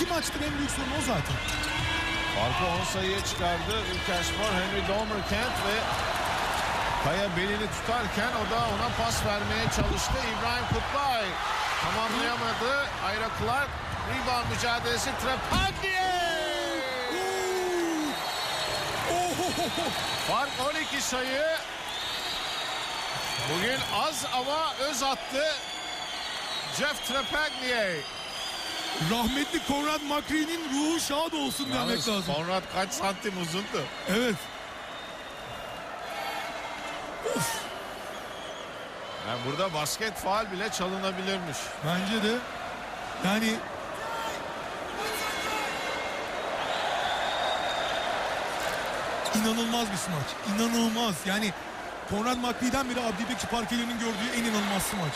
iki maçtır en büyük sorun o zaten. Farkı 10 sayıya çıkardı Ülkerspor. Henry Dolmerkent ve Kaya belini tutarken o da ona pas vermeye çalıştı. İbrahim Kutlay tamamlayamadı. Ayra Clark rebound mücadelesi Trepagnier. Fark 12 sayı. Bugün az ama öz attı. Jeff Trepagnier. Rahmetli Konrad McCree'nin ruhu şad olsun demek Yalnız lazım. Konrad kaç santim uzundu? Evet. Yani burada basket faal bile çalınabilirmiş. Bence de yani inanılmaz bir smaç. İnanılmaz. Yani Konrad McLeod'den beri Abdi Bekçi Parkelerinin gördüğü en inanılmaz smaç.